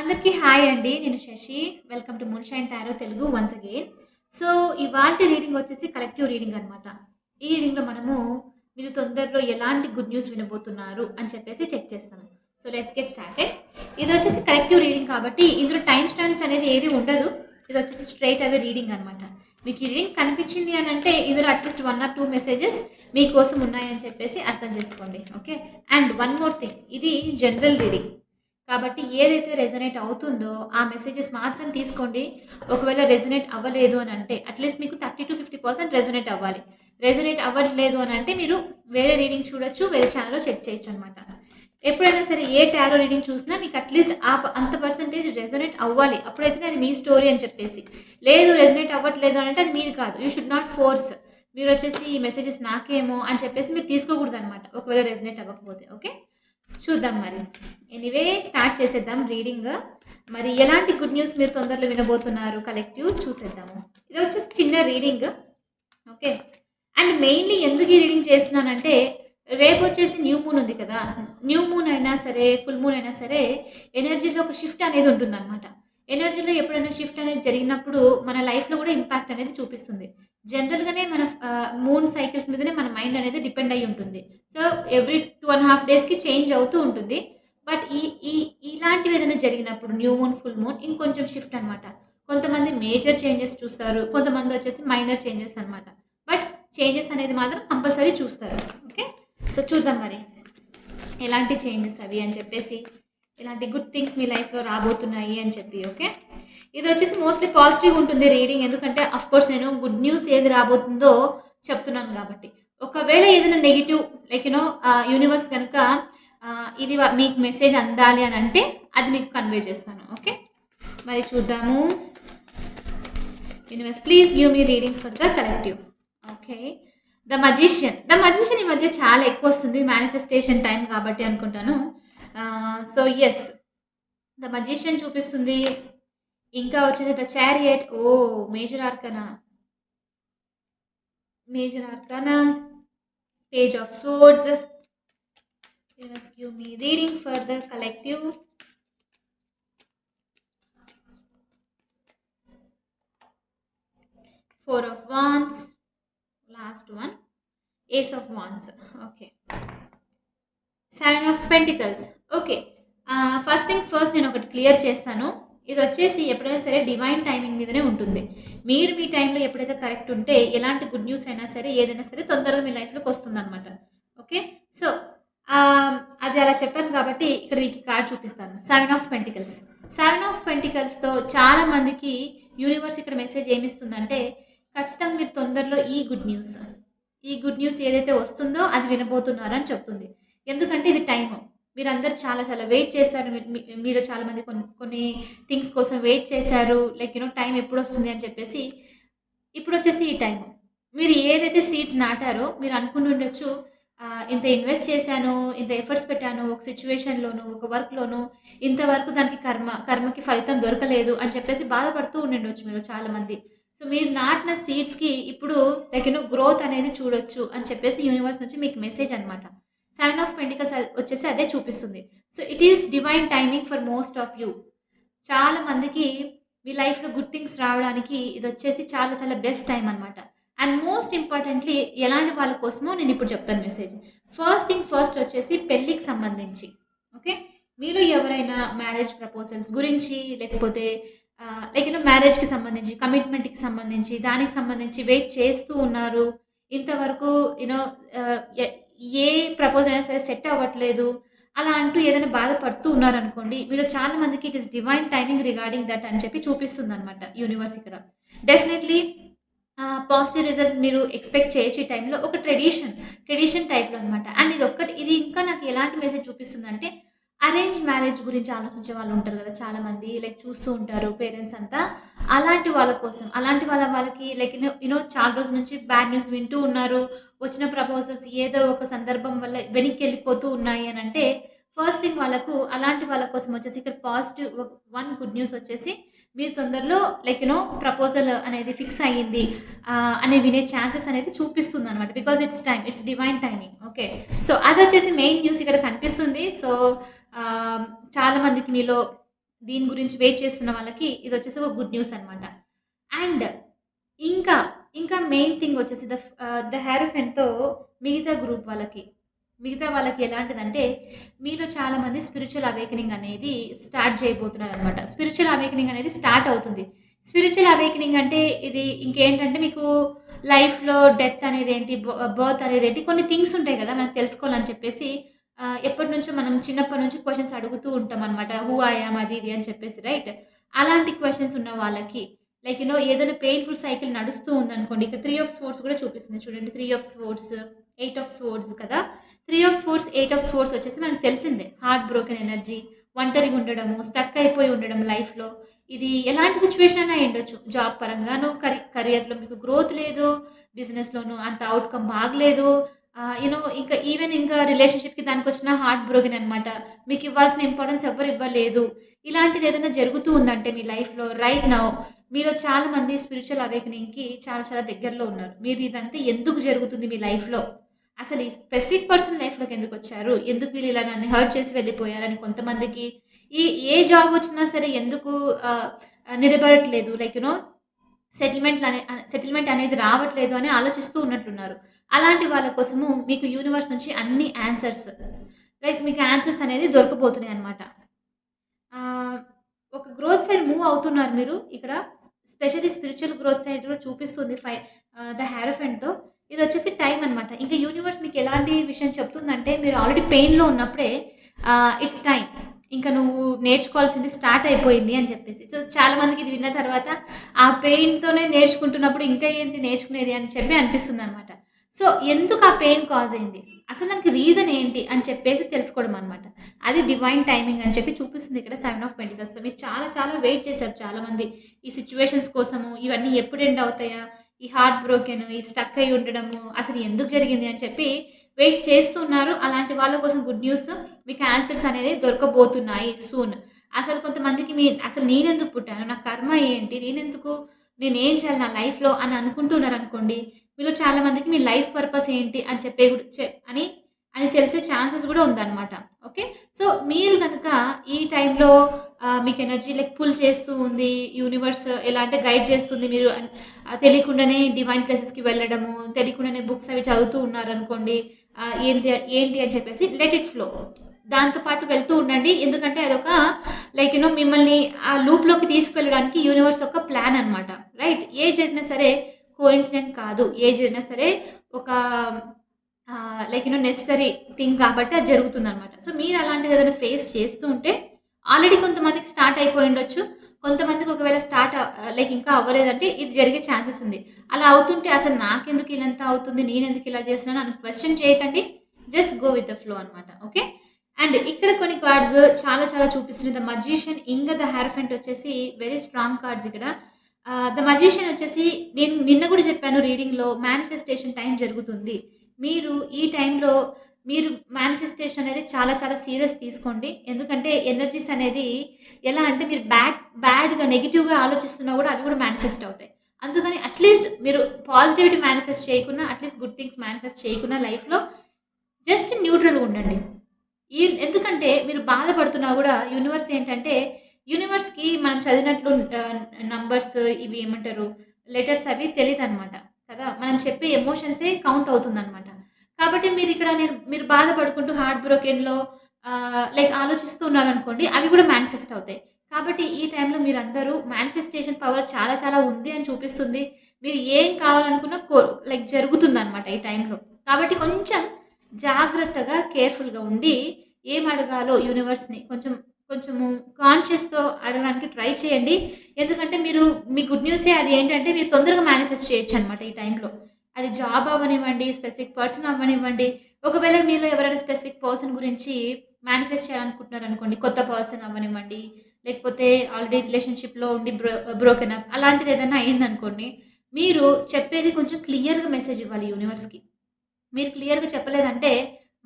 అందరికీ హాయ్ అండి. నేను Shashi. Welcome to moonshine tarot Telugu once again so ఇవాళ రీడింగ్ వచ్చేసి కలెక్టివ్ రీడింగ్ అనమాట ఈ రీడింగ్లో మనము మీరు తొందరలో ఎలాంటి గుడ్ న్యూస్ వినబోతున్నారు అని చెప్పేసి చెక్ చేస్తాను. సో లెట్స్ గెట్ స్టార్టెడ్ ఇది వచ్చేసి కలెక్టివ్ రీడింగ్ కాబట్టి ఇందులో టైం స్టాండ్స్ అనేది ఏది ఉండదు. ఇది వచ్చేసి స్ట్రైట్ అవే రీడింగ్ అనమాట మీకు ఈ రీడింగ్ కనిపించింది అని అంటే ఇందులో at least one or two messages మీకోసం ఉన్నాయని చెప్పేసి అర్థం చేసుకోండి. Okay and one more thing ఇది జనరల్ రీడింగ్ కాబట్టి ఏదైతే రెజొనేట్ అవుతుందో ఆ మెసేజెస్ మాత్రం తీసుకోండి. ఒకవేళ రెజొనేట్ అవ్వలేదు అని అంటే అట్లీస్ట్ మీకు thirty to fifty percent resonate అవ్వాలి. రెజొనేట్ అవ్వట్లేదు అని అంటే మీరు వేరే రీడింగ్ చూడొచ్చు వేరే ఛానల్లో చెక్ చేయొచ్చు అనమాట ఎప్పుడైనా సరే ఏ టారో రీడింగ్ చూసినా మీకు అట్లీస్ట్ ఆ ప- అంత పర్సంటేజ్ రెజొనేట్ అవ్వాలి. అప్పుడైతే అది మీ స్టోరీ అని చెప్పేసి. లేదు రెజొనేట్ అవ్వట్లేదు అని అంటే అది మీది కాదు. యూ షుడ్ నాట్ ఫోర్స్ మీరు వచ్చేసి ఈ మెసేజెస్ నాకేమో అని చెప్పేసి మీరు తీసుకోకూడదు అనమాట ఒకవేళ రెజనేట్ అవ్వకపోతే ఓకే చూద్దాం మరి. ఎనీవే స్టార్ట్ చేసేద్దాం రీడింగ్ మరి ఎలాంటి గుడ్ న్యూస్ మీరు తొందరలో వినబోతున్నారు కలెక్టివ్ చూసేద్దాము. ఇది వచ్చేసి చిన్న రీడింగ్ ఓకే అండ్ మెయిన్లీ ఎందుకు ఈ రీడింగ్ చేస్తున్నానంటే రేపు వచ్చేసి న్యూ మూన్ ఉంది కదా. న్యూ మూన్ అయినా సరే ఫుల్ మూన్ అయినా సరే ఎనర్జీలో ఒక షిఫ్ట్ అనేది ఉంటుందన్నమాట. ఎనర్జీలో ఎప్పుడైనా షిఫ్ట్ అనేది జరిగినప్పుడు మన లైఫ్లో కూడా ఇంపాక్ట్ అనేది చూపిస్తుంది. జనరల్గానే మన మూన్ సైకిల్స్ మీదనే మన మైండ్ అనేది డిపెండ్ అయి ఉంటుంది. So every two and half డేస్కి చేంజ్ అవుతూ ఉంటుంది. బట్ ఈ ఈ ఇలాంటివి ఏదైనా జరిగినప్పుడు న్యూ మూన్ ఫుల్ మూన్ ఇంకొంచెం షిఫ్ట్ అనమాట కొంతమంది మేజర్ చేంజెస్ చూస్తారు. కొంతమంది వచ్చేసి మైనర్ చేంజెస్ అనమాట బట్ చేంజెస్ అనేది మాత్రం కంపల్సరీ చూస్తారు. ఓకే సో చూద్దాం మరి. ఎలాంటి చేంజెస్ అవి అని చెప్పేసి ఇలాంటి గుడ్ థింగ్స్ మీ లైఫ్లో రాబోతున్నాయి అని చెప్పి ఓకే ఇది వచ్చేసి మోస్ట్లీ పాజిటివ్ ఉంటుంది రీడింగ్ ఎందుకంటే అఫ్ కోర్స్ నేను గుడ్ న్యూస్ ఏది రాబోతుందో చెప్తున్నాను కాబట్టి. ఒకవేళ ఏదైనా నెగిటివ్ లైక్ యూనో యూనివర్స్ కనుక ఇది మీకు మెసేజ్ అందాలి అని అంటే అది మీకు కన్వే చేస్తాను. ఓకే మరి చూద్దాము. Universe please give me reading for the collective okay the magician the magician ఈ మధ్య చాలా ఎక్కువ వస్తుంది. మేనిఫెస్టేషన్ టైం కాబట్టి అనుకుంటాను. సో ఎస్ ద మజిషియన్ చూపిస్తుంది. ఇంకా వచ్చేది the chariot. Oh major arcana? Major arcana? Page of swords. Give me reading for the collective four of wands last one ace of wands okay seven of pentacles okay first thing first నేను ఒకటి clear చేస్తాను. ఇది వచ్చేసి ఎప్పుడైనా సరే divine timing మీదనే ఉంటుంది. మీరు మీ టైంలో ఎప్పుడైతే కరెక్ట్ ఉంటే ఎలాంటి గుడ్ న్యూస్ అయినా సరే ఏదైనా సరే తొందరగా మీ లైఫ్లోకి వస్తుంది అనమాట ఓకే సో అది అలా చెప్పాను కాబట్టి ఇక్కడ మీకు కార్డ్ చూపిస్తాను. Seven of pentacles seven of పెంటికల్స్తో చాలా మందికి యూనివర్స్ ఇక్కడ మెసేజ్ ఏమిస్తుందంటే ఖచ్చితంగా మీరు తొందరలో ఈ గుడ్ న్యూస్ ఈ గుడ్ న్యూస్ ఏదైతే వస్తుందో అది వినబోతున్నారని చెప్తుంది. ఎందుకంటే ఇది టైము మీరందరూ చాలా చాలా వెయిట్ చేస్తారు మీ- మీరు చాలా మంది కొన్ని కొన్ని థింగ్స్ కోసం వెయిట్ చేశారు. లైక్ యూనో టైం ఎప్పుడు వస్తుంది అని చెప్పేసి ఇప్పుడు వచ్చేసి ఈ టైం. మీరు ఏదైతే సీడ్స్ నాటారో మీరు అనుకుని ఉండొచ్చు ఇంత ఇన్వెస్ట్ చేశాను ఇంత ఎఫర్ట్స్ పెట్టాను ఒక సిచ్యువేషన్లోను ఒక వర్క్లోను ఇంతవరకు దానికి కర్మ కర్మకి ఫలితం దొరకలేదు అని చెప్పేసి బాధపడుతూ ఉండిండొచ్చు మీరు చాలామంది సో మీరు నాటిన సీడ్స్కి ఇప్పుడు లైక్ యూనో గ్రోత్ అనేది చూడొచ్చు అని చెప్పేసి యూనివర్స్ నుంచి మీకు మెసేజ్ అనమాట సెవెన్ ఆఫ్ పెంటికల్స్ వచ్చేసి అదే చూపిస్తుంది. So it is divine timing for most of you చాలా మందికి మీ లైఫ్లో గుడ్ థింగ్స్ రావడానికి ఇది వచ్చేసి చాలా చాలా బెస్ట్ టైం అనమాట అండ్ మోస్ట్ ఇంపార్టెంట్లీ ఎలాంటి వాళ్ళ కోసమో నేను ఇప్పుడు చెప్తాను మెసేజ్ ఫస్ట్ థింగ్ ఫస్ట్ వచ్చేసి పెళ్ళికి సంబంధించి. ఓకే మీరు ఎవరైనా మ్యారేజ్ ప్రపోజల్స్ గురించి లేకపోతే లైక్ యూనో మ్యారేజ్కి సంబంధించి కమిట్మెంట్కి సంబంధించి దానికి సంబంధించి వెయిట్ చేస్తూ ఉన్నారు. ఇంతవరకు యూనో ఏ ప్రపోజల్ అయినా సరే సెట్ అవ్వట్లేదు. అలా అంటూ ఏదైనా బాధపడుతూ ఉన్నారనుకోండి వీళ్ళు చాలా మందికి it is divine timing regarding that అని చెప్పి చూపిస్తుంది అనమాట యూనివర్స్ ఇక్కడ డెఫినెట్లీ పాజిటివ్ రిజల్ట్స్ మీరు ఎక్స్పెక్ట్ చేయొచ్చు ఈ టైంలో ఒక ట్రెడిషన్ ట్రెడిషన్ టైప్లో అనమాట అండ్ ఇది ఒక్కటి ఇది ఇంకా నాకు ఎలాంటి మెసేజ్ చూపిస్తుంది అంటే అరేంజ్ మ్యారేజ్ గురించి ఆలోచించే వాళ్ళు ఉంటారు కదా చాలా మంది లైక్ చూస్తూ ఉంటారు పేరెంట్స్ అంతా. అలాంటి వాళ్ళ కోసం అలాంటి వాళ్ళ వాళ్ళకి లైక్ యూనో చాలా రోజుల నుంచి బ్యాడ్ న్యూస్ వింటూ ఉన్నారు. వచ్చిన ప్రపోజల్స్ ఏదో ఒక సందర్భం వల్ల వెనక్కి వెళ్ళిపోతూ ఉన్నాయి అని అంటే ఫస్ట్ థింగ్ వాళ్ళకు అలాంటి వాళ్ళ కోసం వచ్చేసి ఇక్కడ పాజిటివ్ వన్ గుడ్ న్యూస్ వచ్చేసి మీరు తొందరలో లైక్ యూనో ప్రపోజల్ అనేది ఫిక్స్ అయ్యింది అనే వినే ఛాన్సెస్ అనేది చూపిస్తుంది అనమాట because it's time it's divine timing okay so అది వచ్చేసి మెయిన్ న్యూస్ ఇక్కడ కనిపిస్తుంది. సో చాలామందికి మీలో దీని గురించి వెయిట్ చేస్తున్న వాళ్ళకి ఇది వచ్చేసి ఒక గుడ్ న్యూస్ అనమాట అండ్ ఇంకా ఇంకా మెయిన్ థింగ్ వచ్చేసి ద ద హ్యారోఫెన్తో మిగతా గ్రూప్ వాళ్ళకి మిగతా వాళ్ళకి ఎలాంటిదంటే మీలో చాలామంది స్పిరిచువల్ అవేకనింగ్ అనేది స్టార్ట్ చేయబోతున్నారు అనమాట స్పిరిచువల్ అవేకనింగ్ అనేది స్టార్ట్ అవుతుంది. స్పిరిచువల్ అవేకనింగ్ అంటే ఇది ఇంకేంటంటే మీకు లైఫ్లో డెత్ అనేది ఏంటి బర్త్ అనేది ఏంటి కొన్ని థింగ్స్ ఉంటాయి కదా మనకు తెలుసుకోవాలని చెప్పేసి ఎప్పటి నుంచో మనం చిన్నప్పటి నుంచి క్వశ్చన్స్ అడుగుతూ ఉంటాం అనమాట హూ ఐయామ్ అది ఇది అని చెప్పేసి రైట్ అలాంటి క్వశ్చన్స్ ఉన్న వాళ్ళకి లైక్ యూనో ఏదైనా పెయిన్ఫుల్ సైకిల్ నడుస్తూ ఉందనుకోండి ఇక్కడ త్రీ ఆఫ్ స్పోర్ట్స్ కూడా చూపిస్తుంది. చూడండి three of swords eight of swords కదా? Three of swords eight of swords వచ్చేసి మనకు తెలిసిందే. హార్ట్ బ్రోకెన్ ఎనర్జీ ఒంటరిగా ఉండడము స్టక్ అయిపోయి ఉండడం లైఫ్లో ఇది ఎలాంటి సిచ్యువేషన్ అయినా ఉండొచ్చు. జాబ్ పరంగాను కరి కరియర్లో మీకు గ్రోత్ లేదు బిజినెస్లోను అంత అవుట్కమ్ బాగలేదు యూనో ఇంకా ఈవెన్ ఇంకా రిలేషన్షిప్కి దానికి వచ్చిన హార్ట్ బ్రోకెన్ అనమాట మీకు ఇవ్వాల్సిన ఇంపార్టెన్స్ ఎవరు ఇవ్వలేదు. ఇలాంటిది ఏదైనా జరుగుతూ ఉందంటే మీ లైఫ్లో రైట్ నౌ మీలో చాలా మంది స్పిరిచువల్ అవేకనింగ్కి చాలా చాలా దగ్గరలో ఉన్నారు. మీరు ఇదంతా ఎందుకు జరుగుతుంది మీ లైఫ్లో అసలు ఈ స్పెసిఫిక్ పర్సన్ లైఫ్లోకి ఎందుకు వచ్చారు? ఎందుకు వీళ్ళు ఇలా నన్ను హర్ట్ చేసి వెళ్ళిపోయారని కొంతమందికి ఈ ఏ జాబ్ వచ్చినా సరే ఎందుకు నిలబడట్లేదు? లైక్ యునో సెటిల్మెంట్ అనే సెటిల్మెంట్ అనేది రావట్లేదు అని ఆలోచిస్తూ ఉన్నట్లున్నారు. అలాంటి వాళ్ళ కోసము మీకు యూనివర్స్ నుంచి అన్ని ఆన్సర్స్ లైక్ మీకు ఆన్సర్స్ అనేది దొరకబోతున్నాయి అనమాట ఒక గ్రోత్ సైడ్ మూవ్ అవుతున్నారు మీరు. ఇక్కడ స్పెషల్లీ స్పిరిచువల్ గ్రోత్ సైడ్ కూడా చూపిస్తుంది ఫై ద హ్యారోఫెంట్తో ఇది వచ్చేసి టైం అనమాట ఇంకా యూనివర్స్ మీకు ఎలాంటి విషయం చెప్తుందంటే మీరు ఆల్రెడీ పెయిన్లో ఉన్నప్పుడే ఇట్స్ టైం ఇంకా నువ్వు నేర్చుకోవాల్సింది స్టార్ట్ అయిపోయింది అని చెప్పేసి. సో చాలా మందికి ఇది విన్న తర్వాత ఆ పెయిన్తోనే నేర్చుకుంటున్నప్పుడు ఇంకా ఏంటి నేర్చుకునేది అని చెప్పి అనిపిస్తుంది అనమాట సో ఎందుకు ఆ పెయిన్ కాజ్ అయింది? అసలు దానికి రీజన్ ఏంటి అని చెప్పేసి తెలుసుకోవడం అనమాట అది డివైన్ టైమింగ్ అని చెప్పి చూపిస్తుంది ఇక్కడ సెవెన్ ఆఫ్ పెంటికల్స్ మీరు చాలా చాలా వెయిట్ చేశారు చాలామంది. ఈ సిచ్యువేషన్స్ కోసము ఇవన్నీ ఎప్పుడు ఎండ్ అవుతాయా? ఈ హార్ట్ బ్రోకెన్ ఈ స్టక్ అయి ఉండడము అసలు ఎందుకు జరిగింది అని చెప్పి వెయిట్ చేస్తున్నారు అలాంటి వాళ్ళ కోసం గుడ్ న్యూస్ మీకు ఆన్సర్స్ అనేది దొరకబోతున్నాయి సూన్ అసలు కొంతమందికి మీ అసలు నేనెందుకు పుట్టాను? నా కర్మ ఏంటి? నేనెందుకు? నేను ఏం చేయాలి నా లైఫ్లో అని అనుకుంటున్నారు అనుకోండి మీలో చాలా మందికి మీ లైఫ్ పర్పస్ ఏంటి అని చెప్పే అని అని తెలిసే ఛాన్సెస్ కూడా ఉందన్నమాట. ఓకే? సో మీరు కనుక ఈ టైంలో మీకు ఎనర్జీ లైక్ పుల్ చేస్తూ ఉంది యూనివర్స్ ఎలా అంటే గైడ్ చేస్తుంది మీరు తెలియకుండానే డివైన్ ప్లేసెస్కి వెళ్ళడము తెలియకుండానే బుక్స్ అవి చదువుతూ ఉన్నారనుకోండి ఏంటి ఏంటి అని చెప్పేసి లెట్ ఇట్ ఫ్లో. దాంతోపాటు వెళ్తూ ఉండండి ఎందుకంటే అదొక లైక్ యూనో మిమ్మల్ని ఆ లూప్లోకి తీసుకెళ్ళడానికి యూనివర్స్ ఒక ప్లాన్ అనమాట రైట్? ఏ జరిగినా సరే కోఇన్సిడెంట్ కాదు. ఏ జరిగినా సరే ఒక లైక్ యూనో నెసరీ థింగ్ కాబట్టి అది జరుగుతుంది అనమాట సో మీరు అలాంటిది ఏదైనా ఫేస్ చేస్తూ ఉంటే ఆల్రెడీ కొంతమందికి స్టార్ట్ అయిపోయి ఉండొచ్చు. కొంతమందికి ఒకవేళ స్టార్ట్ లైక్ ఇంకా అవ్వలేదంటే ఇది జరిగే ఛాన్సెస్ ఉంది. అలా అవుతుంటే అసలు నాకెందుకు ఇలాంత అవుతుంది? నేను ఎందుకు ఇలా చేస్తున్నాను? అని క్వశ్చన్ చేయకండి. Just go with the flow అనమాట ఓకే అండ్ ఇక్కడ కొన్ని కార్డ్స్ చాలా చాలా చూపిస్తుంది ద మజీషియన్ ఇంకా ద హ్యారఫెంట్ వచ్చేసి వెరీ స్ట్రాంగ్ కార్డ్స్ ఇక్కడ. ద మజీషియన్ వచ్చేసి నేను నిన్న కూడా చెప్పాను రీడింగ్లో మేనిఫెస్టేషన్ టైం జరుగుతుంది. మీరు ఈ టైంలో మీరు మేనిఫెస్టేషన్ అనేది చాలా చాలా సీరియస్ తీసుకోండి. ఎందుకంటే ఎనర్జీస్ అనేది ఎలా అంటే మీరు బ్యాడ్ బ్యాడ్గా నెగిటివ్గా ఆలోచిస్తున్నా కూడా అవి కూడా మేనిఫెస్ట్ అవుతాయి. అందుకని అట్లీస్ట్ మీరు పాజిటివిటీ మేనిఫెస్ట్ చేయకుండా at least good things manifest చేయకుండా లైఫ్లో జస్ట్ న్యూట్రల్గా ఉండండి. ఈ ఎందుకంటే మీరు బాధపడుతున్నా కూడా యూనివర్స్ ఏంటంటే యూనివర్స్కి మనం చదివినట్లు నంబర్స్ ఇవి ఏమంటారు లెటర్స్ అవి తెలియదు అనమాట కదా? మనం చెప్పే ఎమోషన్సే కౌంట్ అవుతుందన్నమాట. కాబట్టి మీరు ఇక్కడ నేను మీరు బాధపడుకుంటూ హార్ట్ బ్రోకెన్లో లైక్ ఆలోచిస్తూ ఉన్నారనుకోండి అవి కూడా మేనిఫెస్ట్ అవుతాయి. కాబట్టి ఈ టైంలో మీరు అందరూ మేనిఫెస్టేషన్ పవర్ చాలా చాలా ఉంది అని చూపిస్తుంది. మీరు ఏం కావాలనుకున్నా కో లైక్ జరుగుతుంది అనమాట ఈ టైంలో కాబట్టి కొంచెం జాగ్రత్తగా కేర్ఫుల్గా ఉండి ఏం అడగాలో యూనివర్స్ని కొంచెం కొంచెము కాన్షియస్తో అడగడానికి ట్రై చేయండి. ఎందుకంటే మీరు మీ గుడ్ న్యూసే అది ఏంటంటే మీరు తొందరగా మేనిఫెస్ట్ చేయొచ్చు అనమాట ఈ టైంలో అది జాబ్ అవ్వనివ్వండి స్పెసిఫిక్ పర్సన్ అవ్వనివ్వండి. ఒకవేళ మీలో ఎవరైనా స్పెసిఫిక్ పర్సన్ గురించి మేనిఫెస్ట్ చేయాలనుకుంటున్నారు అనుకోండి కొత్త పర్సన్ అవ్వనివ్వండి లేకపోతే ఆల్రెడీ రిలేషన్షిప్లో ఉండి బ్రో బ్రోకెన్ అప్ అలాంటిది ఏదైనా అయిందనుకోండి మీరు చెప్పేది కొంచెం క్లియర్గా మెసేజ్ ఇవ్వాలి యూనివర్స్కి మీరు క్లియర్గా చెప్పలేదంటే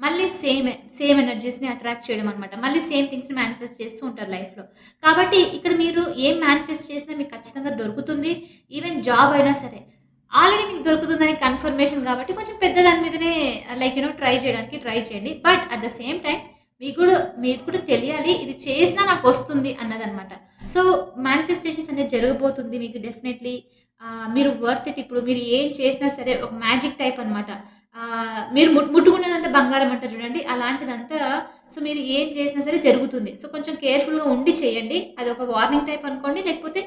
మళ్ళీ సేమ్ సేమ్ ఎనర్జీస్ని అట్రాక్ట్ చేయడం అనమాట మళ్ళీ సేమ్ థింగ్స్ని మేనిఫెస్ట్ చేస్తూ ఉంటారు లైఫ్లో కాబట్టి ఇక్కడ మీరు ఏం మేనిఫెస్ట్ చేసినా మీకు ఖచ్చితంగా దొరుకుతుంది. ఈవెన్ జాబ్ అయినా సరే. ఆల్రెడీ మీకు దొరుకుతుందని కన్ఫర్మేషన్ కాబట్టి కొంచెం పెద్ద దాని మీదనే లైక్ యూనో ట్రై చేయడానికి ట్రై చేయండి. But at the same time మీకు కూడా మీకు కూడా తెలియాలి ఇది చేసినా నాకు వస్తుంది అన్నదనమాట సో మేనిఫెస్టేషన్స్ అనేది జరగబోతుంది మీకు డెఫినెట్లీ మీరు వర్త్ ఇట్ ఇప్పుడు మీరు ఏం చేసినా సరే ఒక మ్యాజిక్ టైప్ అనమాట మీరు ముట్ ముట్టుకున్నదంతా బంగారం అంటారు చూడండి. అలాంటిదంతా సో మీరు ఏం చేసినా సరే జరుగుతుంది. సో కొంచెం కేర్ఫుల్గా ఉండి చేయండి. అది ఒక వార్నింగ్ టైప్ అనుకోండి. లేకపోతే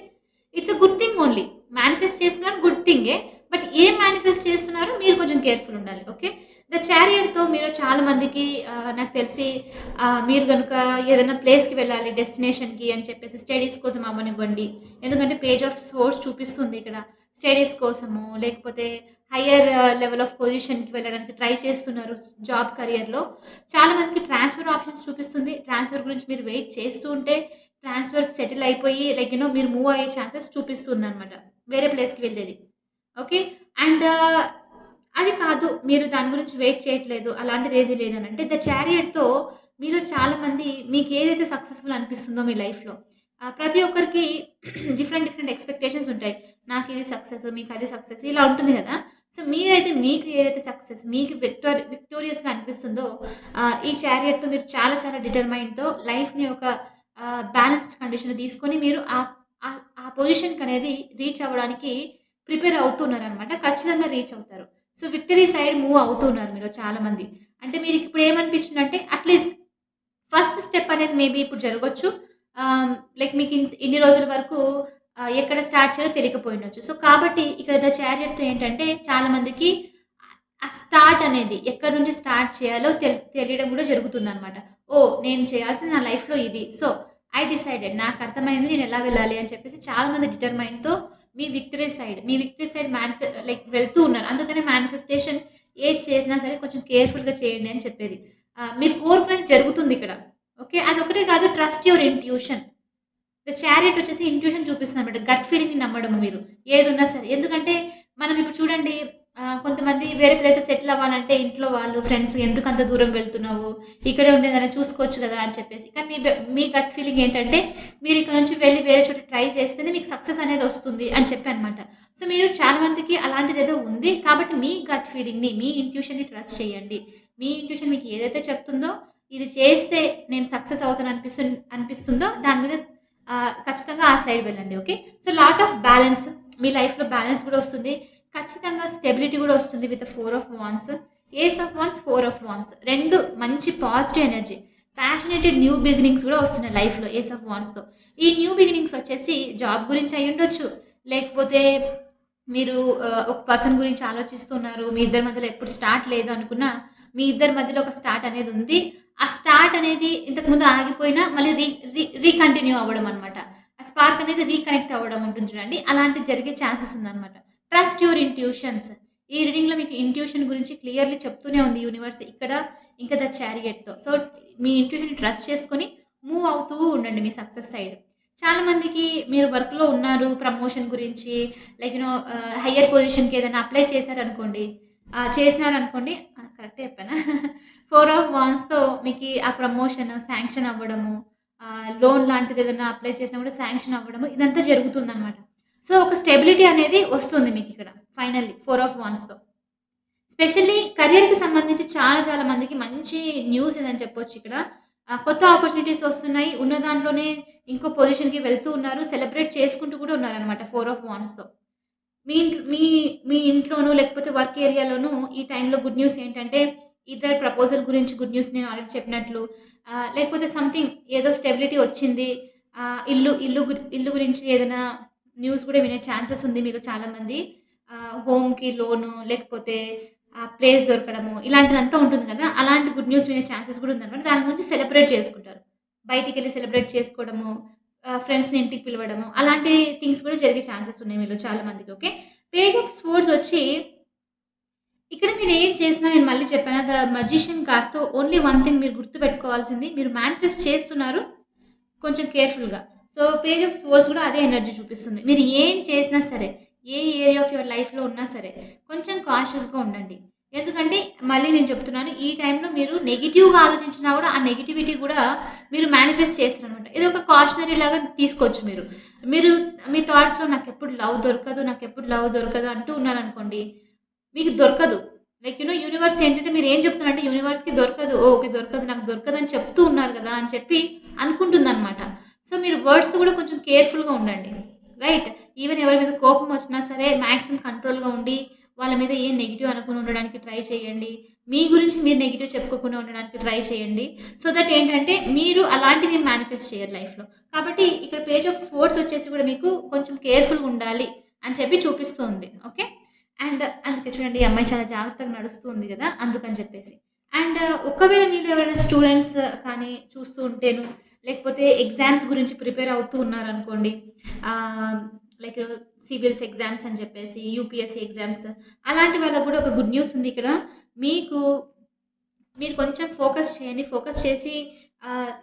it's a good thing only. Manifest చేస్తున్నారు గుడ్ థింగే బట్ ఏం మేనిఫెస్ట్ చేస్తున్నారో మీరు కొంచెం కేర్ఫుల్ ఉండాలి. ఓకే? ద చారియట్తో మీరు చాలా మందికి నాకు తెలిసి మీరు కనుక ఏదైనా ప్లేస్కి వెళ్ళాలి డెస్టినేషన్కి అని చెప్పేసి స్టడీస్ కోసం అవ్వనివ్వండి. ఎందుకంటే పేజ్ ఆఫ్ సోర్స్ చూపిస్తుంది ఇక్కడ. స్టడీస్ కోసము లేకపోతే హయ్యర్ లెవెల్ ఆఫ్ పొజిషన్కి వెళ్ళడానికి ట్రై చేస్తున్నారు జాబ్ కెరియర్లో. చాలామందికి ట్రాన్స్ఫర్ ఆప్షన్స్ చూపిస్తుంది. ట్రాన్స్ఫర్ గురించి మీరు వెయిట్ చేస్తూ ఉంటే ట్రాన్స్ఫర్ సెటిల్ అయిపోయి లైక్ యూనో మీరు మూవ్ అయ్యే ఛాన్సెస్ చూపిస్తుంది అనమాట వేరే ప్లేస్కి వెళ్ళేది. ఓకే? అండ్ అది కాదు మీరు దాని గురించి వెయిట్ చేయట్లేదు. అలాంటిది ఏది లేదని అంటే ద చారియట్తో మీలో చాలామంది మీకు ఏదైతే సక్సెస్ఫుల్ అనిపిస్తుందో మీ లైఫ్లో ప్రతి ఒక్కరికి డిఫరెంట్ డిఫరెంట్ ఎక్స్పెక్టేషన్స్ ఉంటాయి. నాకు ఇది సక్సెస్ మీకు అది సక్సెస్ ఇలా ఉంటుంది కదా. సో మీరైతే మీకు ఏదైతే సక్సెస్ మీకు విక్టోరి విక్టోరియస్గా అనిపిస్తుందో ఈ చారియట్తో మీరు చాలా చాలా డిటర్మైన్తో లైఫ్ని ఒక బ్యాలెన్స్డ్ కండిషన్ తీసుకొని మీరు ఆ ఆ- పొజిషన్కి అనేది రీచ్ అవ్వడానికి ప్రిపేర్ అవుతున్నారు అనమాట ఖచ్చితంగా రీచ్ అవుతారు. సో విక్టరీ సైడ్ మూవ్ అవుతున్నారు మీరు చాలామంది. అంటే మీరు ఇప్పుడు ఏమనిపిస్తుంది అంటే అట్లీస్ట్ ఫస్ట్ స్టెప్ అనేది మేబీ ఇప్పుడు జరగవచ్చు లైక్ మీకు ఇన్- ఇన్ని రోజుల వరకు ఎక్కడ స్టార్ట్ చేయాలో తెలియకపోయిండొచ్చు సో కాబట్టి ఇక్కడ ద చారియట్తో ఏంటంటే చాలామందికి ఆ స్టార్ట్ అనేది ఎక్కడి నుంచి స్టార్ట్ చేయాలో తెలి తెలియడం కూడా జరుగుతుంది అనమాట ఓ నేను చేయాల్సిన నా లైఫ్లో ఇది. సో ఐ డిసైడెడ్ నాకు అర్థమైంది నేను ఎలా వెళ్ళాలి అని చెప్పేసి చాలామంది డిటర్మైన్తో మీ విక్టరీ సైడ్ మీ విక్టరీ సైడ్ మేనిఫె లైక్ వెళ్తూ ఉన్నారు. అందుకనే మేనిఫెస్టేషన్ ఏది చేసినా సరే కొంచెం కేర్ఫుల్గా చేయండి అని చెప్పేది. మీరు కోరుకునేది జరుగుతుంది ఇక్కడ. ఓకే అది ఒకటే కాదు trust your intuition the chariot వచ్చేసి ఇంట్యూషన్ చూపిస్తుంది అనమాట గట్ ఫీలింగ్ని నమ్మడము మీరు. ఏది ఉన్నా సరే. ఎందుకంటే మనం ఇప్పుడు చూడండి కొంతమంది వేరే ప్లేసెస్ సెటిల్ అవ్వాలంటే ఇంట్లో వాళ్ళు ఫ్రెండ్స్ ఎందుకు అంత దూరం వెళ్తున్నావు? ఇక్కడే ఉండేదని చూసుకోవచ్చు కదా అని చెప్పేసి. కానీ మీ మీ గట్ ఫీలింగ్ ఏంటంటే మీరు ఇక్కడ నుంచి వెళ్ళి వేరే చోట ట్రై చేస్తేనే మీకు సక్సెస్ అనేది వస్తుంది అని చెప్పి అనమాట సో మీరు చాలా మందికి అలాంటిది ఏదో ఉంది. కాబట్టి మీ గట్ ఫీలింగ్ని మీ ఇంట్యూషన్ని ట్రస్ట్ చేయండి. మీ ఇంట్యూషన్ మీకు ఏదైతే చెప్తుందో ఇది చేస్తే నేను సక్సెస్ అవుతాను అనిపిస్తు అనిపిస్తుందో దాని మీద ఖచ్చితంగా ఆ సైడ్ వెళ్ళండి okay so lot of balance మీ లైఫ్లో బ్యాలెన్స్ కూడా వస్తుంది. ఖచ్చితంగా స్టెబిలిటీ కూడా వస్తుంది with four of wands ace of wands four of wands రెండు మంచి positive energy passionated new beginnings కూడా వస్తున్నాయి లైఫ్లో ఏస్ ఆఫ్ వాన్స్తో ఈ న్యూ బిగినింగ్స్ వచ్చేసి జాబ్ గురించి అయి ఉండొచ్చు. లేకపోతే మీరు ఒక పర్సన్ గురించి ఆలోచిస్తున్నారు మీ ఇద్దరి మధ్యలో ఎప్పుడు స్టార్ట్ లేదు అనుకున్నా మీ ఇద్దరి మధ్యలో ఒక స్టార్ట్ అనేది ఉంది. ఆ స్టార్ట్ అనేది ఇంతకుముందు ఆగిపోయినా మళ్ళీ రీ రీ రీకంటిన్యూ అవ్వడం అనమాట ఆ స్పార్క్ అనేది రీకనెక్ట్ అవ్వడం ఉంటుంది చూడండి. అలాంటివి జరిగే ఛాన్సెస్ ఉందన్నమాట. Trust your intuitions. ఈ రీడింగ్లో మీకు ఇంట్యూషన్ గురించి క్లియర్లీ చెప్తూనే ఉంది యూనివర్స్ ఇక్కడ ఇంకా ద చారియట్తో. సో మీ ఇంట్యూషన్ ట్రస్ట్ చేసుకొని మూవ్ అవుతూ ఉండండి మీ సక్సెస్ సైడ్. చాలామందికి మీరు వర్క్లో ఉన్నారు ప్రమోషన్ గురించి లైక్ యూనో హయ్యర్ పొజిషన్కి ఏదైనా అప్లై చేశారనుకోండి చేసినారనుకోండి కరెక్ట్ చెప్పానా? ఫోర్ ఆఫ్ వాన్స్తో మీకు ఆ ప్రమోషన్ శాంక్షన్ అవ్వడము లోన్ లాంటిది ఏదైనా అప్లై చేసినా కూడా శాంక్షన్ అవ్వడము ఇదంతా జరుగుతుందన్నమాట. సో ఒక స్టెబిలిటీ అనేది వస్తుంది మీకు ఇక్కడ ఫైనల్లీ ఫోర్ ఆఫ్ వాన్స్తో స్పెషల్లీ కెరియర్కి సంబంధించి చాలా చాలా మందికి మంచి న్యూస్ ఏదని చెప్పొచ్చు ఇక్కడ. కొత్త ఆపర్చునిటీస్ వస్తున్నాయి ఉన్న దాంట్లోనే ఇంకో పొజిషన్కి వెళ్తూ ఉన్నారు సెలబ్రేట్ చేసుకుంటూ కూడా ఉన్నారనమాట ఫోర్ ఆఫ్ వాన్స్తో మీ మీ మీ ఇంట్లోనూ లేకపోతే వర్క్ ఏరియాలోనూ ఈ టైంలో గుడ్ న్యూస్ ఏంటంటే ఇద్దరు ప్రపోజల్ గురించి గుడ్ న్యూస్ నేను ఆల్రెడీ చెప్పినట్లు లేకపోతే సంథింగ్ ఏదో స్టెబిలిటీ వచ్చింది ఇల్లు ఇల్లు గు- ఇల్లు గురించి ఏదైనా న్యూస్ కూడా వినే ఛాన్సెస్ ఉంది మీరు చాలామంది. హోమ్కి లోను లేకపోతే ప్లేస్ దొరకడము ఇలాంటిదంతా ఉంటుంది కదా అలాంటి గుడ్ న్యూస్ వినే ఛాన్సెస్ కూడా ఉందన్నమాట. దాని గురించి సెలబ్రేట్ చేసుకుంటారు. బయటికి వెళ్ళి సెలబ్రేట్ చేసుకోవడము ఫ్రెండ్స్ని ఇంటికి పిలవడము అలాంటి థింగ్స్ కూడా జరిగే ఛాన్సెస్ ఉన్నాయి మీలో చాలా మందికి ఓకే పేజ్ ఆఫ్ స్పోర్ట్స్ వచ్చి ఇక్కడ మీరు ఏం చేసినా నేను మళ్ళీ చెప్పాను ద మజిషియన్ కార్డ్తో ఓన్లీ వన్ థింగ్ మీరు గుర్తుపెట్టుకోవాల్సింది మీరు మేనిఫెస్ట్ చేస్తున్నారు కొంచెం కేర్ఫుల్గా సో పేజ్ ఆఫ్ స్పోర్ట్స్ కూడా అదే ఎనర్జీ చూపిస్తుంది. మీరు ఏం చేసినా సరే ఏ ఏరియా ఆఫ్ యువర్ లైఫ్లో ఉన్నా సరే కొంచెం కాన్షియస్గా ఉండండి. ఎందుకంటే మళ్ళీ నేను చెప్తున్నాను ఈ టైంలో మీరు నెగిటివ్గా ఆలోచించినా కూడా ఆ నెగిటివిటీ కూడా మీరు మేనిఫెస్ట్ చేస్తారు అనమాట ఇది ఒక కాషనరీ లాగా తీసుకోవచ్చు మీరు. మీరు మీ థాట్స్లో నాకు ఎప్పుడు లవ్ దొరకదు నాకు ఎప్పుడు లవ్ దొరకదు అంటూ ఉన్నారనుకోండి మీకు దొరకదు. లైక్ యూనో యూనివర్స్ ఏంటంటే మీరు ఏం చెప్తున్నారంటే యూనివర్స్కి దొరకదు ఓకే దొరకదు నాకు దొరకదు అని చెప్తూ ఉన్నారు కదా అని చెప్పి అనుకుంటుందన్నమాట. సో మీరు వర్డ్స్ కూడా కొంచెం కేర్ఫుల్గా ఉండండి. రైట్ ఈవెన్ ఎవరి మీద కోపం వచ్చినా సరే మ్యాక్సిమం కంట్రోల్గా ఉండి వాళ్ళ మీద ఏం నెగిటివ్ అనుకుని ఉండడానికి ట్రై చేయండి. మీ గురించి మీరు నెగిటివ్ చెప్పుకోకుండా ఉండడానికి ట్రై చేయండి. సో దట్ ఏంటంటే మీరు అలాంటివి మేనిఫెస్ట్ చేయరు లైఫ్లో కాబట్టి ఇక్కడ పేజ్ ఆఫ్ స్పోర్ట్స్ వచ్చేసి కూడా మీకు కొంచెం కేర్ఫుల్గా ఉండాలి అని చెప్పి చూపిస్తుంది. ఓకే అండ్ అందుకే చూడండి ఈ అమ్మాయి చాలా జాగ్రత్తగా నడుస్తుంది కదా అందుకని చెప్పేసి. అండ్ ఒకవేళ మీరు ఎవరైనా స్టూడెంట్స్ కానీ చూస్తూ ఉంటేను లేకపోతే ఎగ్జామ్స్ గురించి ప్రిపేర్ అవుతూ ఉన్నారనుకోండి లైక్ సివిల్స్ ఎగ్జామ్స్ అని చెప్పేసి యూపీఎస్సీ ఎగ్జామ్స్ అలాంటి వాళ్ళకు కూడా ఒక గుడ్ న్యూస్ ఉంది ఇక్కడ. మీకు మీరు కొంచెం ఫోకస్ చేయండి. ఫోకస్ చేసి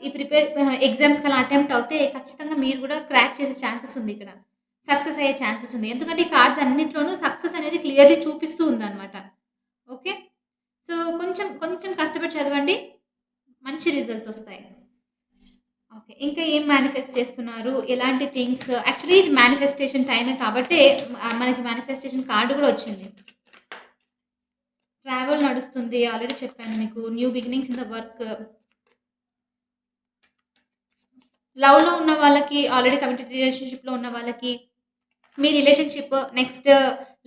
ఈ ప్రిపేర్ ఎగ్జామ్స్కి అలా అటెంప్ట్ అవుతే ఖచ్చితంగా మీరు కూడా క్రాక్ చేసే ఛాన్సెస్ ఉంది ఇక్కడ. సక్సెస్ అయ్యే ఛాన్సెస్ ఉంది. ఎందుకంటే ఈ కార్డ్స్ అన్నింటిలోనూ సక్సెస్ అనేది క్లియర్లీ చూపిస్తూ ఉందన్నమాట. ఓకే? సో కొంచెం కొంచెం కష్టపడి చదవండి. మంచి రిజల్ట్స్ వస్తాయి. ఓకే. ఇంకా ఏం మేనిఫెస్ట్ చేస్తున్నారు? ఎలాంటి థింగ్స్ యాక్చువల్లీ ఇది మేనిఫెస్టేషన్ టైమే కాబట్టి మనకి మేనిఫెస్టేషన్ కార్డు కూడా వచ్చింది. ట్రావెల్ నడుస్తుంది. ఆల్రెడీ చెప్పాను మీకు. New beginnings in the work లవ్లో ఉన్న వాళ్ళకి ఆల్రెడీ కమిటెడ్ రిలేషన్షిప్లో ఉన్న వాళ్ళకి మీ రిలేషన్షిప్ నెక్స్ట్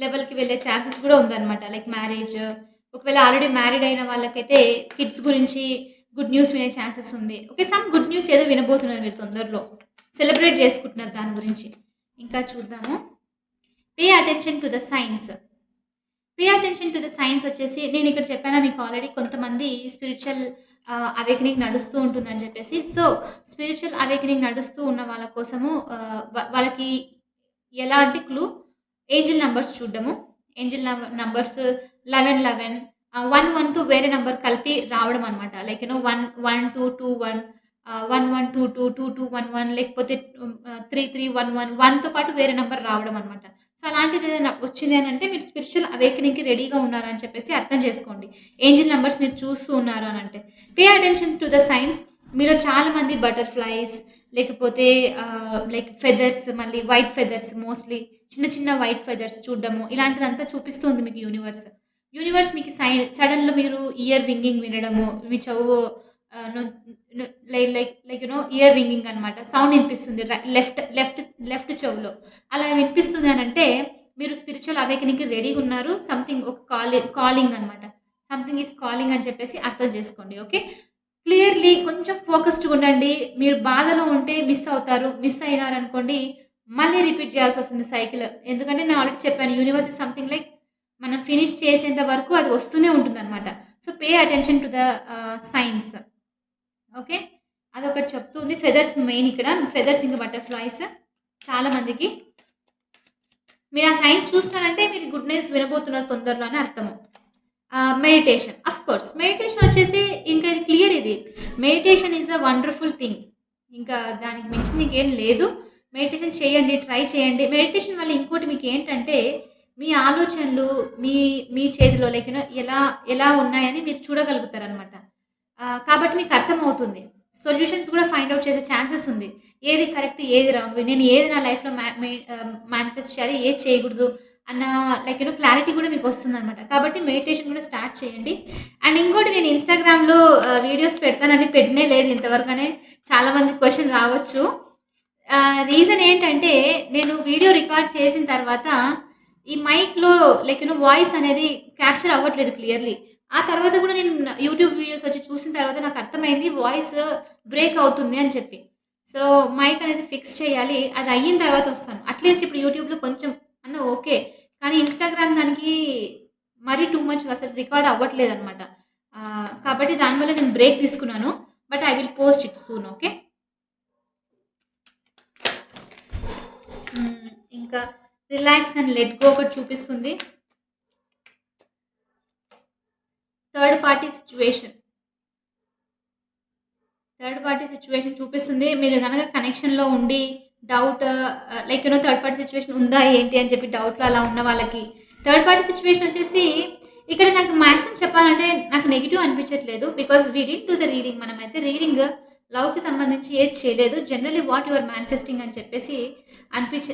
లెవెల్కి వెళ్ళే ఛాన్సెస్ కూడా ఉందన్నమాట. లైక్ మ్యారేజ్ ఒకవేళ ఆల్రెడీ మ్యారీడ్ అయిన వాళ్ళకైతే కిడ్స్ గురించి గుడ్ న్యూస్ వినే ఛాన్సెస్ ఉంది. ఓకే సమ్ గుడ్ న్యూస్ ఏదో వినబోతున్నారు మీరు తొందరలో. సెలబ్రేట్ చేసుకుంటున్నారు దాని గురించి. ఇంకా చూద్దాము. Pay attention to the signs pay attention to the signs వచ్చేసి నేను ఇక్కడ చెప్పాను మీకు ఆల్రెడీ కొంతమంది స్పిరిచువల్ అవేకనింగ్ నడుస్తూ ఉంటుందని చెప్పేసి. సో స్పిరిచువల్ అవేకనింగ్ నడుస్తూ ఉన్న వాళ్ళ కోసము వాళ్ళకి ఎలాంటి క్లూ ఏంజిల్ నంబర్స్ చూడడము. Angel numbers eleven eleven one వన్తో వేరే నెంబర్ కలిపి రావడం అనమాట like you know one one two two one one one two two two two one one లేకపోతే త్రీ త్రీ వన్ వన్ వన్తో పాటు వేరే నెంబర్ రావడం అనమాట సో అలాంటిది ఏదైనా వచ్చింది అని అంటే మీరు స్పిరిచువల్ అవేకనింగ్కి రెడీగా ఉన్నారని చెప్పేసి అర్థం చేసుకోండి. ఏంజిల్ నెంబర్స్ మీరు చూస్తూ ఉన్నారు అని అంటే. Pay attention to the signs మీలో చాలామంది బటర్ఫ్లైస్ లేకపోతే లైక్ ఫెదర్స్ మళ్ళీ వైట్ ఫెదర్స్ మోస్ట్లీ చిన్న చిన్న వైట్ ఫెదర్స్ చూడడము ఇలాంటిదంతా చూపిస్తుంది మీకు యూనివర్స్ యూనివర్స్ మీకు సైన్ సడన్లో మీరు ఇయర్ రింగింగ్ వినడము మీ చెవు like like like you know ear ringing అనమాట సౌండ్ వినిపిస్తుంది. లెఫ్ట్ లెఫ్ట్ లెఫ్ట్ చెవులో. అలా వినిపిస్తుంది అని అంటే మీరు స్పిరిచువల్ అవేకనింగ్కి రెడీగా ఉన్నారు. సంథింగ్ ఒక కాలింగ్ కాలింగ్ అనమాట సంథింగ్ ఈస్ కాలింగ్ అని చెప్పేసి అర్థం చేసుకోండి ఓకే? క్లియర్లీ కొంచెం ఫోకస్డ్గా ఉండండి. మీరు బాధలో ఉంటే మిస్ అవుతారు. మిస్ అయినారు అనుకోండి మళ్ళీ రిపీట్ చేయాల్సి వస్తుంది సైకిల్. ఎందుకంటే నేను ఆల్రెడీ చెప్పాను యూనివర్స్ ఇస్ సంథింగ్ లైక్ మనం ఫినిష్ చేసేంత వరకు అది వస్తూనే ఉంటుంది అనమాట so pay attention to the signs okay అదొకటి చెప్తుంది. ఫెదర్స్ మెయిన్ ఇక్కడ. ఫెదర్స్ ఇంకా బటర్ఫ్లైస్ చాలా మందికి మీరు ఆ సైన్స్ చూస్తున్నారంటే మీరు గుడ్ న్యూస్ వినబోతున్నారు తొందరలో అని అర్థము. మెడిటేషన్ అఫ్ కోర్స్ మెడిటేషన్ వచ్చేసి ఇంకా ఇది క్లియర్ ఇది. Meditation is a wonderful thing ఇంకా దానికి మించి ఇంకేం లేదు. మెడిటేషన్ చేయండి ట్రై చేయండి. మెడిటేషన్ వల్ల ఇంకోటి మీకు ఏంటంటే మీ ఆలోచనలు మీ మీ చేతిలో లైక్ ఎలా ఎలా ఉన్నాయని మీరు చూడగలుగుతారనమాట కాబట్టి మీకు అర్థమవుతుంది. సొల్యూషన్స్ కూడా ఫైండ్ అవుట్ చేసే ఛాన్సెస్ ఉంది. ఏది కరెక్ట్ ఏది రాంగ్ నేను ఏది నా లైఫ్లో మేనిఫెస్ట్ చేయాలి ఏది చేయకూడదు అన్న లైక్ యూనో క్లారిటీ కూడా మీకు వస్తుంది అనమాట కాబట్టి మెడిటేషన్ కూడా స్టార్ట్ చేయండి. అండ్ ఇంకోటి నేను ఇన్స్టాగ్రామ్లో వీడియోస్ పెడతానని పెట్టనే లేదు ఇంతవరకునే చాలామంది క్వశ్చన్ రావచ్చు. రీజన్ ఏంటంటే నేను వీడియో రికార్డ్ చేసిన తర్వాత ఈ మైక్లో లైక్ యూనో వాయిస్ అనేది క్యాప్చర్ అవ్వట్లేదు క్లియర్లీ. ఆ తర్వాత కూడా నేను యూట్యూబ్ వీడియోస్ వచ్చి చూసిన తర్వాత నాకు అర్థమైంది వాయిస్ బ్రేక్ అవుతుంది అని చెప్పి. సో మైక్ అనేది ఫిక్స్ చేయాలి. అది అయిన తర్వాత వస్తాను. అట్లీస్ట్ ఇప్పుడు యూట్యూబ్లో కొంచెం అన్న ఓకే. కానీ ఇన్స్టాగ్రామ్ దానికి మరీ టూ మచ్ అసలు రికార్డ్ అవ్వట్లేదు అనమాట కాబట్టి దానివల్ల నేను బ్రేక్ తీసుకున్నాను. But I will post it soon okay? ఇంకా రిలాక్స్ అండ్ లెట్ గో ఒకటి చూపిస్తుంది. Third party situation third party situation చూపిస్తుంది. మీరు కనుక కనెక్షన్లో ఉండి doubt like you know third party situation ఉందా ఏంటి అని చెప్పి డౌట్లో అలా ఉన్న వాళ్ళకి. థర్డ్ పార్టీ సిచ్యువేషన్ వచ్చేసి ఇక్కడ నాకు మ్యాక్సిమం చెప్పాలంటే నాకు నెగిటివ్ అనిపించట్లేదు. బికాస్ వీ డి టు ద రీడింగ్ మనమైతే రీడింగ్ లవ్‌కి సంబంధించి ఏది చేయలేదు. జనరలీ వాట్ యువర్ మేనిఫెస్టింగ్ అని చెప్పేసి అనిపించి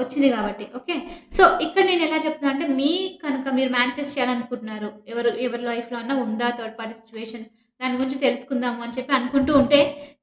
వచ్చింది కాబట్టి. ఓకే. సో, ఇక్కడ నేను ఎలా చెప్తున్నా అంటే మీ కనుక మీరు మేనిఫెస్ట్ చేయాలనుకుంటున్నారు. ఎవరు ఎవరి లైఫ్‌లో అన్నా ఉందా థర్డ్ పార్టీ సిచ్యువేషన్ దాని గురించి తెలుసుకుందాము అని చెప్పి అనుకుంటూ ఉంటే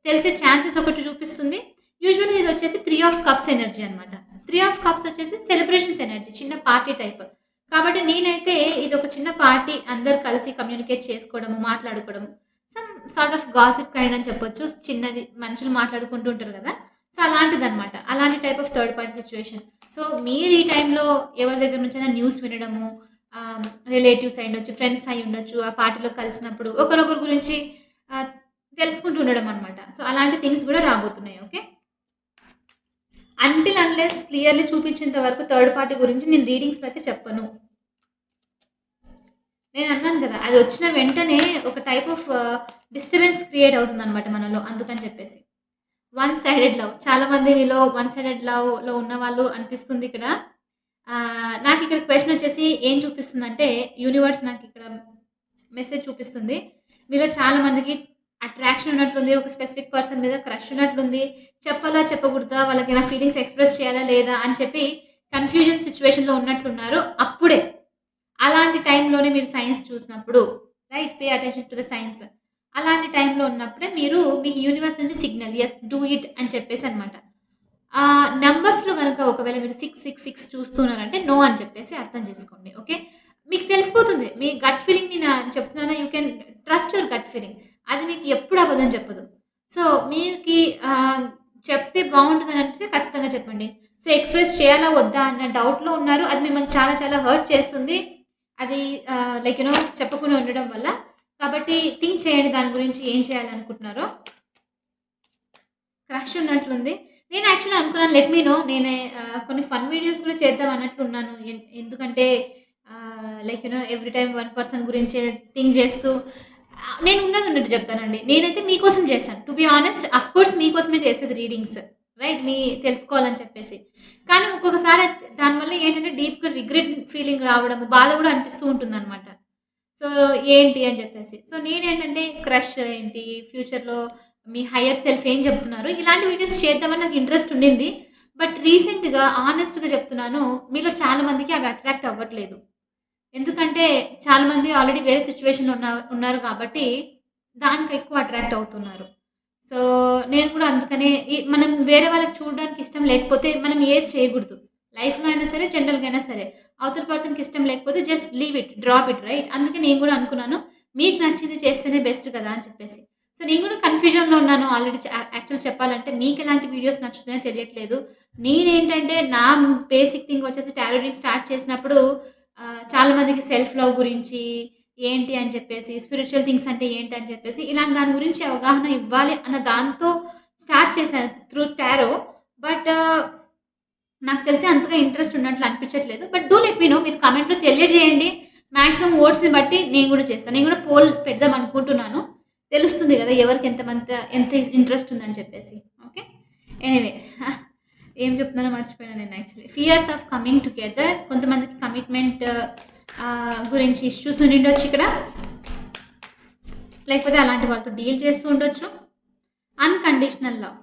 తెలిసే ఛాన్సెస్ ఒకటి చూపిస్తుంది. యూజువల్లీ ఇది వచ్చేసి త్రీ ఆఫ్ కప్స్ ఎనర్జీ అనమాట. త్రీ ఆఫ్ కప్స్ వచ్చేసి సెలబ్రేషన్స్ ఎనర్జీ. చిన్న పార్టీ టైప్. కాబట్టి నేనైతే ఇది ఒక చిన్న పార్టీ అందరు కలిసి కమ్యూనికేట్ చేసుకోవడము, మాట్లాడుకోవడము. Some sort of gossip kind అని చెప్పొచ్చు. చిన్నది మనుషులు మాట్లాడుకుంటూ ఉంటారు కదా! సో, అలాంటిదనమాట. అలాంటి type of third party situation so, మీరు ఈ టైంలో ఎవరి దగ్గర నుంచైనా న్యూస్ వినడము రిలేటివ్స్ రిలేటివ్స్ ఉండొచ్చు ఫ్రెండ్స్ అయి ఉండొచ్చు ఆ పార్టీలో కలిసినప్పుడు ఒకరొకరి గురించి తెలుసుకుంటూ ఉండడం అనమాట. సో, అలాంటి థింగ్స్ కూడా రాబోతున్నాయి. ఓకే. అంటిల్ అన్‌లెస్ క్లియర్‌లీ చూపించేంత వరకు థర్డ్ పార్టీ గురించి నేను రీడింగ్స్‌లో అయితే చెప్పను. నేను అన్నాను కదా! అది వచ్చిన వెంటనే ఒక టైప్ ఆఫ్ డిస్టర్బెన్స్ క్రియేట్ అవుతుందనమాట మనలో. అందుకని చెప్పేసి. One sided love. చాలామంది మీలో వన్ సైడెడ్ లవ్‌లో ఉన్నవాళ్ళు అనిపిస్తుంది ఇక్కడ. నాకు ఇక్కడ క్వశ్చన్ వచ్చేసి ఏం చూపిస్తుందంటే యూనివర్స్ నాకు ఇక్కడ మెసేజ్ చూపిస్తుంది. మీలో చాలా మందికి అట్రాక్షన్ ఉన్నట్లుంది. ఒక స్పెసిఫిక్ పర్సన్ మీద క్రష్ ఉన్నట్లుంది. చెప్పాలా? చెప్పకూడదా? వాళ్ళకి నా ఫీలింగ్స్ ఎక్స్‌ప్రెస్ చేయాలా? లేదా? అని చెప్పి కన్‌ఫ్యూజన్ సిచ్యువేషన్లో ఉన్నట్లున్నారు. అప్పుడే అలాంటి టైంలోనే మీరు సైన్స్ చూసినప్పుడు right pay attention to the signs. అలాంటి టైంలో ఉన్నప్పుడే మీరు మీ యూనివర్స్ నుంచి సిగ్నల్ యెస్ డూ ఇట్ అని చెప్పేసి అనమాట. ఆహ్, నంబర్స్‌లో కనుక ఒకవేళ మీరు 666 చూస్తున్నారంటే నో అని చెప్పేసి అర్థం చేసుకోండి. ఓకే. మీకు తెలిసిపోతుంది. మీ గట్ ఫీలింగ్ నేను చెప్తున్నాను you can trust your gut feeling. అది మీకు ఎప్పుడు అబద్ధం చెప్పదు. సో, మీకు చెప్తే బాగుంటుందని అనిపిస్తే ఖచ్చితంగా చెప్పండి. సో, ఎక్స్‌ప్రెస్ చేయాలా? వద్దా? అన్న డౌట్‌లో ఉన్నారు. అది మిమ్మల్ని చాలా చాలా హర్ట్ చేస్తుంది. అది లైక్ యూ నో చెప్పకుండా ఉండడం వల్ల. కాబట్టి థింక్ చేయండి దాని గురించి ఏం చేయాలనుకుంటున్నారో. క్రష్ ఉన్నట్లుంది. నేను యాక్చువల్లీ అనుకున్నాను లెట్ మీ నో నేనే కొన్ని ఫన్ వీడియోస్ కూడా చేద్దాం అన్నట్లున్నాను. ఎన్ ఎందుకంటే like you know every time one person గురించి థింక్ చేస్తూ నేను ఉన్నది ఉన్నట్టు చెప్తానండి. నేనైతే మీకోసం చేశాను. టు బి హానెస్ట్ అఫ్‌కోర్స్ మీకోసమే చేసేది రీడింగ్స్. రైట్. మీ తెలుసుకోవాలని చెప్పేసి. కానీ ఒక్కొక్కసారి దానివల్ల ఏంటంటే డీప్‌గా రిగ్రెట్ ఫీలింగ్ రావడం బాధ కూడా అనిపిస్తూ ఉంటుంది అనమాట సో, ఏంటి అని చెప్పేసి. సో, నేనేంటంటే క్రష్ ఏంటి? ఫ్యూచర్‌లో మీ హైయర్ సెల్ఫ్ ఏం చెప్తున్నారు? ఇలాంటి వీడియోస్ చేద్దామని నాకు ఇంట్రెస్ట్ ఉండింది. బట్ రీసెంట్‌గా ఆనెస్ట్గా చెప్తున్నాను. మీలో చాలా మందికి అవి అట్రాక్ట్ అవ్వట్లేదు. ఎందుకంటే చాలామంది ఆల్రెడీ వేరే సిచ్యువేషన్లో ఉన్న ఉన్నారు కాబట్టి దానికి ఎక్కువ అట్రాక్ట్ అవుతున్నారు. సో, నేను కూడా అందుకనే ఈ మనం వేరే వాళ్ళకి చూడడానికి ఇష్టం లేకపోతే మనం ఏది చేయకూడదు. లైఫ్‌లో అయినా సరే, జనరల్‌గా అయినా సరే. అవతల పర్సన్‌కి ఇష్టం లేకపోతే just leave it. Drop it right. అందుకే నేను కూడా అనుకున్నాను. మీకు నచ్చింది చేస్తేనే బెస్ట్ కదా! అని చెప్పేసి. సో, నేను కూడా కన్‌ఫ్యూజన్‌లో ఉన్నాను ఆల్రెడీ యాక్చువల్ చెప్పాలంటే మీకు ఎలాంటి వీడియోస్ నచ్చుతున్నాయో తెలియట్లేదు. నేనేంటంటే నా బేసిక్ థింగ్ వచ్చేసి టారో స్టార్ట్ చేసినప్పుడు చాలామందికి సెల్ఫ్ లవ్ గురించి ఏంటి అని చెప్పేసి, స్పిరిచువల్ థింగ్స్ అంటే ఏంటి అని చెప్పేసి ఇలాంటి దాని గురించి అవగాహన ఇవ్వాలి అన్న దాంతో స్టార్ట్ చేశాను త్రూ టారో. బట్ నాకు తెలిసి అంతగా ఇంట్రెస్ట్ ఉన్నట్లు అనిపించట్లేదు. But do let me know మీరు కమెంట్లో తెలియజేయండి. మ్యాక్సిమం ఓట్స్‌ని బట్టి నేను కూడా చేస్తాను. నేను కూడా పోల్ పెడదాం అనుకుంటున్నాను. తెలుస్తుంది కదా! ఎవరికి ఎంత ఎంత ఇంట్రెస్ట్ ఉందని చెప్పేసి. ఓకే. ఎనీవే ఏం చెప్తున్నానో మర్చిపోయాను నేను actually. Fears of coming together కొంతమందికి కమిట్మెంట్ గురించి ఇష్యూస్ ఉండిండొచ్చు ఇక్కడ. లేకపోతే అలాంటి వాళ్ళతో డీల్ చేస్తూ ఉండొచ్చు. Unconditional love.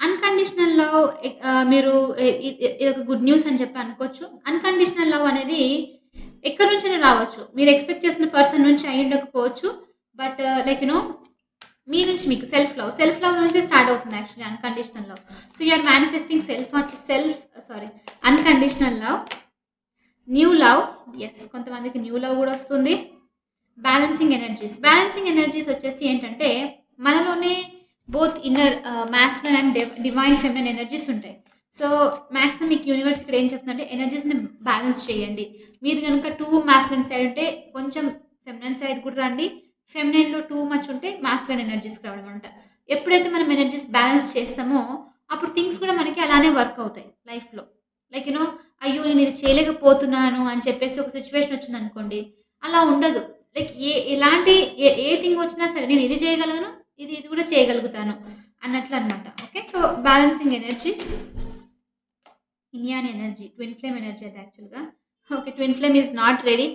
అన్‌కండిషనల్ లవ్ మీరు ఇది ఒక గుడ్ న్యూస్ అని చెప్పి అనుకోవచ్చు. అన్‌కండిషనల్ లవ్ అనేది ఎక్కడి నుంచైనా రావచ్చు. మీరు ఎక్స్‌పెక్ట్ చేసిన పర్సన్ నుంచి అయ్యుండకపోవచ్చు. But like uh, you know మీ నుంచి మీకు సెల్ఫ్ లవ్. సెల్ఫ్ లవ్ నుంచే స్టార్ట్ అవుతుంది actually unconditional love. So, you are manifesting self self sorry unconditional love. New love. Yes కొంతమందికి న్యూ లవ్ కూడా వస్తుంది. Balancing energies. బ్యాలెన్సింగ్ ఎనర్జీస్ వచ్చేసి ఏంటంటే మనలోనే బోత్ ఇన్నర్ మాస్కులిన్ అండ్ డివ్ డివైన్ ఫెమినిన్ ఎనర్జీస్ ఉంటాయి. సో, మాక్సిమం మీకు యూనివర్స్ ఇక్కడ ఏం చెప్తుందంటే ఎనర్జీస్‌ని బ్యాలెన్స్ చేయండి. మీరు గనుక టూ మాస్కులిన్ సైడ్ ఉంటే కొంచెం ఫెమినిన్ సైడ్ కూడా రండి. ఫెమినిన్‌లో టూ మచ్ ఉంటే మాస్కులిన్ ఎనర్జీస్‌కి రావడం అనమాట. ఎప్పుడైతే మనం ఎనర్జీస్ బ్యాలెన్స్ చేస్తామో అప్పుడు థింగ్స్ కూడా మనకి అలానే వర్క్ అవుతాయి లైఫ్‌లో. లైక్ యూనో అయ్యో! నేను ఇది చేయలేకపోతున్నాను అని చెప్పేసి ఒక సిచ్యువేషన్ వచ్చింది అనుకోండి అలా ఉండదు. లైక్ ఏ ఎలాంటి ఏ ఏ థింగ్ వచ్చినా సరే నేను ఇది చేయగలను. ఇది ఇది కూడా చేయగలుగుతాను అన్నట్లు అనమాట. Okay. So, balancing energies. Yin yang energy. Twin flame energy అది యాక్చువల్‌గా. Okay. Twin flame is not ready.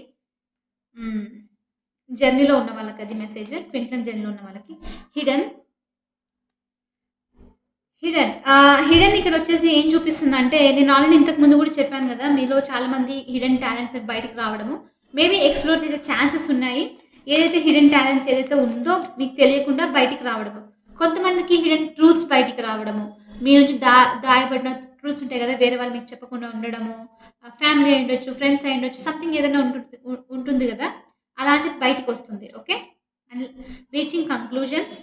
జర్నీలో ఉన్న వాళ్ళకి అది మెసేజ్. ట్విన్ ఫ్లేమ్ జర్నీలో ఉన్న వాళ్ళకి. హిడెన్ హిడెన్ హిడెన్ ఇక్కడ వచ్చేసి ఏం చూపిస్తుంది అంటే నేను ఆల్రెడీ ఇంతకు ముందు కూడా చెప్పాను కదా మీలో చాలామంది హిడెన్ టాలెంట్స్ బయటకు రావడము. మేబీ ఎక్స్ప్లోర్ చేసే ఛాన్సెస్ ఉన్నాయి. ఏదైతే హిడెన్ టాలెంట్స్ ఏదైతే ఉందో మీకు తెలియకుండా బయటికి రావడము. కొంతమందికి హిడెన్ ట్రూత్స్ బయటికి రావడము. మీ నుంచి దా దాయబడిన ట్రూత్స్ ఉంటాయి కదా వేరే వాళ్ళు మీకు చెప్పకుండా ఉండడము. ఫ్యామిలీ అయి ఉండొచ్చు ఫ్రెండ్స్ అయి ఉండొచ్చు సంథింగ్ ఏదైనా ఉంటుంది ఉంటుంది కదా. అలాంటిది బయటికి వస్తుంది okay and reaching conclusions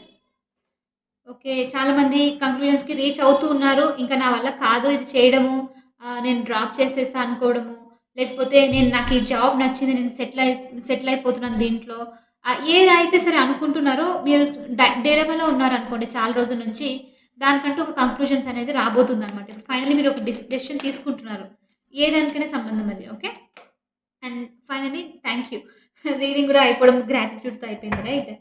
okay చాలామంది కంక్లూజన్స్కి రీచ్ అవుతూ ఉన్నారు. ఇంకా నా వల్ల కాదు ఇది చేయడము నేను డ్రాప్ చేసేస్తా అనుకోవడము లేకపోతే నేను నాకు ఈ జాబ్ నచ్చింది నేను సెటిల్ అయి సెటిల్ అయిపోతున్నాను దీంట్లో. ఏదైతే సరే అనుకుంటున్నారో మీరు డైలమాలో ఉన్నారు అనుకోండి చాలా రోజుల నుంచి దానికంటూ ఒక కంక్లూజన్స్ అనేది రాబోతుంది అనమాట ఫైనల్లీ మీరు ఒక డిస్ డెసిషన్ తీసుకుంటున్నారు. ఏ దానికైనా సంబంధం అది okay? And finally thank you reading కూడా అయిపోవడం గ్రాటిట్యూడ్తో అయిపోయింది రైట్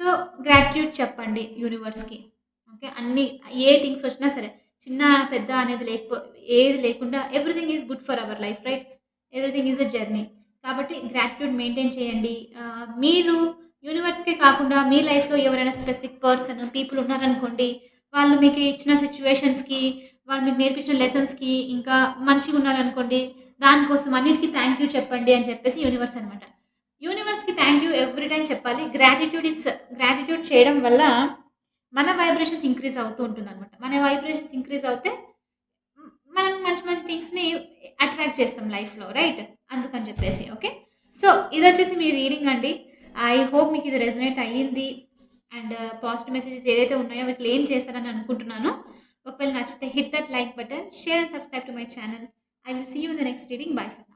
సో గ్రాటిట్యూడ్ చెప్పండి యూనివర్స్కి ఓకే? అన్ని ఏ థింగ్స్ వచ్చినా సరే. చిన్న పెద్ద అనేది లేకపో ఏది లేకుండా everything is good for our life right everything is a journey కాబట్టి గ్రాటిట్యూడ్ మెయింటైన్ చేయండి. మీరు యూనివర్స్కే కాకుండా మీ లైఫ్లో ఎవరైనా స్పెసిఫిక్ పర్సన్ పీపుల్ ఉన్నారనుకోండి వాళ్ళు మీకు ఇచ్చిన సిచ్యువేషన్స్కి వాళ్ళు మీకు నేర్పించిన లెసన్స్కి ఇంకా మంచిగా ఉన్నారనుకోండి దానికోసం అన్నిటికీ థ్యాంక్ యూ చెప్పండి అని చెప్పేసి యూనివర్స్ అనమాట యూనివర్స్కి థ్యాంక్ యూ ఎవ్రీ టైం చెప్పాలి. గ్రాటిట్యూడ్ ఇట్స్ గ్రాటిట్యూడ్ చేయడం వల్ల మన వైబ్రేషన్స్ ఇంక్రీజ్ అవుతూ ఉంటుంది అనమాట మన వైబ్రేషన్స్ ఇంక్రీజ్ అవుతే మనం మంచి మంచి థింగ్స్ని అట్రాక్ట్ చేస్తాం లైఫ్లో రైట్ అందుకని చెప్పేసి ఓకే సో ఇది వచ్చేసి మీ రీడింగ్ అండి. ఐ హోప్ మీకు ఇది రెజనేట్ అయ్యింది. అండ్ పాజిటివ్ మెసేజెస్ ఏదైతే ఉన్నాయో అవి ఏం చేస్తారని అనుకుంటున్నాను. ఒకవేళ నచ్చితే hit that like button share and subscribe to my channel I will see you the next reading bye for